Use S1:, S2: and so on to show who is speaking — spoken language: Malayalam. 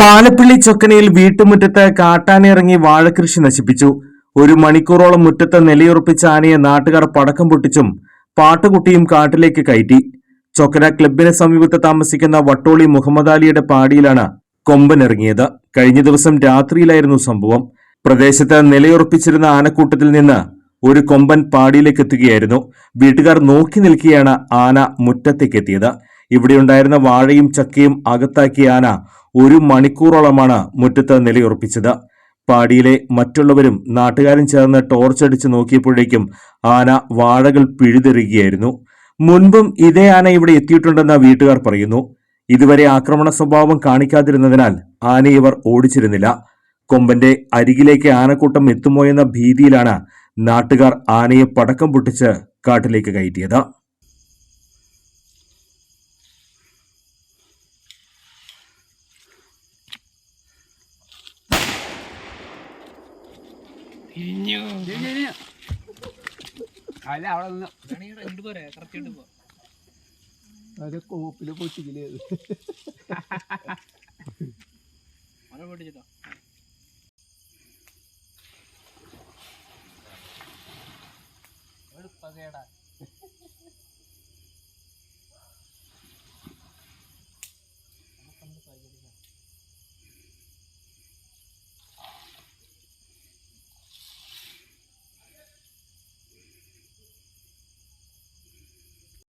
S1: പാലപ്പിള്ളി ചൊക്കനയിൽ വീട്ടുമുറ്റത്ത് കാട്ടാനിറങ്ങി വാഴകൃഷി നശിപ്പിച്ചു. ഒരു മണിക്കൂറോളം മുറ്റത്ത് നിലയുറപ്പിച്ച ആനയെ നാട്ടുകാർ പടക്കം പൊട്ടിച്ചും പാട്ടുകുട്ടിയും കാട്ടിലേക്ക് കയറ്റി. ചൊക്കന ക്ലബിന് സമീപത്ത് താമസിക്കുന്ന വട്ടോളി മുഹമ്മദ് അലിയുടെ പാടിയിലാണ് കൊമ്പനിറങ്ങിയത്. കഴിഞ്ഞ ദിവസം രാത്രിയിലായിരുന്നു സംഭവം. പ്രദേശത്ത് നിലയുറപ്പിച്ചിരുന്ന ആനക്കൂട്ടത്തിൽ നിന്ന് ഒരു കൊമ്പൻ പാടിയിലേക്ക് എത്തുകയായിരുന്നു. വീട്ടുകാർ നോക്കി നിൽക്കുകയാണ് ആന മുറ്റത്തേക്ക് മുറ്റത്തേക്കെത്തിയത് ഇവിടെയുണ്ടായിരുന്ന വാഴയും ചക്കയും അകത്താക്കിയ ആന ഒരു മണിക്കൂറോളമാണ് മുറ്റത്ത് നിലയുറപ്പിച്ചത്. പാടിയിലെ മറ്റുള്ളവരും നാട്ടുകാരും ചേർന്ന് ടോർച്ചടിച്ച് നോക്കിയപ്പോഴേക്കും ആന വാഴകൾ പിഴുതെറിയുകയായിരുന്നു. മുൻപും ഇതേ ആന ഇവിടെ എത്തിയിട്ടുണ്ടെന്ന് വീട്ടുകാർ പറയുന്നു. ഇതുവരെ ആക്രമണ സ്വഭാവം കാണിക്കാതിരുന്നതിനാൽ ആനയെ ഇവർ ഓടിച്ചിരുന്നില്ല. കൊമ്പന്റെ അരികിലേക്ക് ആനക്കൂട്ടം എത്തുമോ എന്ന ഭീതിയിലാണ് നാട്ടുകാർ ആനയെ പടക്കം പൊട്ടിച്ച് കാട്ടിലേക്ക് കയറ്റിയത്.
S2: അല്ല അവിടെ നിന്ന്. അത്
S3: കോപ്പിൽ പൊട്ടിക്കൽ. പകേടാ.